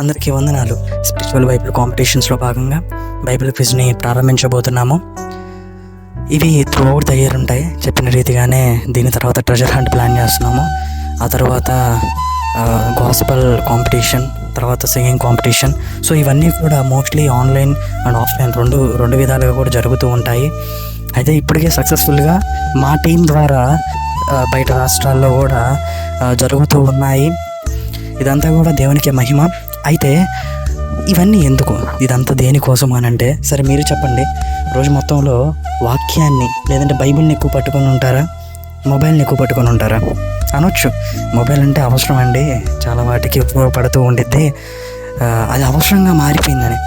అందరికీ వందనాలు. Spiritual Bible కాంపిటీషన్స్లో భాగంగా బైబిల్ క్విజ్ని ప్రారంభించబోతున్నాము. ఇవి త్రూ అవుట్ ద ఇయర్ ఉంటాయి. చెప్పిన రీతిగానే దీని తర్వాత ట్రెజర్ హంట్ ప్లాన్ చేస్తున్నాము. ఆ తర్వాత గాస్పల్ కాంపిటీషన్ తర్వాత సింగింగ్ కాంపిటీషన్. సో ఇవన్నీ కూడా మోస్ట్లీ ఆన్లైన్ అండ్ ఆఫ్లైన్ రెండు రెండు విధాలుగా కూడా జరుగుతూ ఉంటాయి. అయితే ఇప్పటికే సక్సెస్ఫుల్గా మా టీం ద్వారా బయట రాష్ట్రాల్లో కూడా జరుగుతూ ఉన్నాయి. ఇదంతా కూడా దేవునికి మహిమ. అయితే ఇవన్నీ ఎందుకు? ఇదంతా దేనికోసం అని అంటే సరే మీరు చెప్పండి. రోజు మొత్తంలో వాక్యాన్ని లేదంటే బైబిల్ని ఎక్కువ పట్టుకొని ఉంటారా? మొబైల్ని ఎక్కువ పట్టుకొని ఉంటారా? అనొచ్చు. మొబైల్ అంటే అవసరం అండి. చాలా వాటికి ఉపయోగపడుతూ ఉండిద్ది. అది అవసరంగా మారిపోయిందని.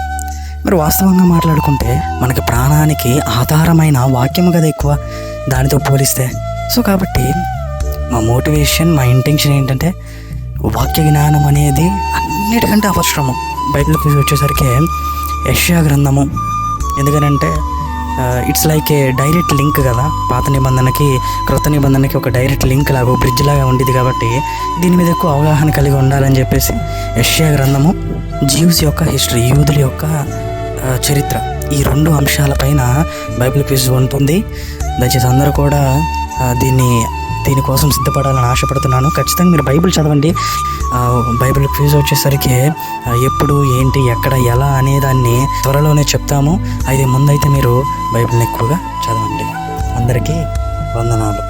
మరి వాస్తవంగా మాట్లాడుకుంటే మనకి ప్రాణానికి ఆధారమైన వాక్యం కదా ఎక్కువ దానితో పోలిస్తే. సో కాబట్టి మా మోటివేషన్ మా ఇంటెన్షన్ ఏంటంటే వాక్య జ్ఞానం అనేది అన్నిటికంటే అవసరము. బైబిల్ వచ్చేసరికి యష్యా గ్రంథము. ఎందుకనంటే it's like a direct link కదా. పాత నిబంధనకి క్రొత్త నిబంధనకి ఒక డైరెక్ట్ లింక్ లాగా బ్రిడ్జ్ లాగా ఉండేది కాబట్టి దీని మీద ఎక్కువ అవగాహన కలిగి ఉండాలని చెప్పేసి యష్యా గ్రంథము జీవ్స్ యొక్క హిస్టరీ యూదుల యొక్క చరిత్ర. ఈ రెండు అంశాలపైన బైబిల్ క్విజ్ ఉంటుంది. దయచేసి అందరూ కూడా దీన్ని దీనికోసం సిద్ధపడాలని ఆశపడుతున్నాను. ఖచ్చితంగా మీరు బైబిల్ చదవండి. బైబిల్ క్విజ్ వచ్చేసరికి ఎప్పుడు ఏంటి ఎక్కడ ఎలా అనే దాన్ని త్వరలోనే చెప్తాము. అయితే ముందైతే మీరు బైబిల్ని ఎక్కువగా చదవండి. అందరికీ వందనాలు.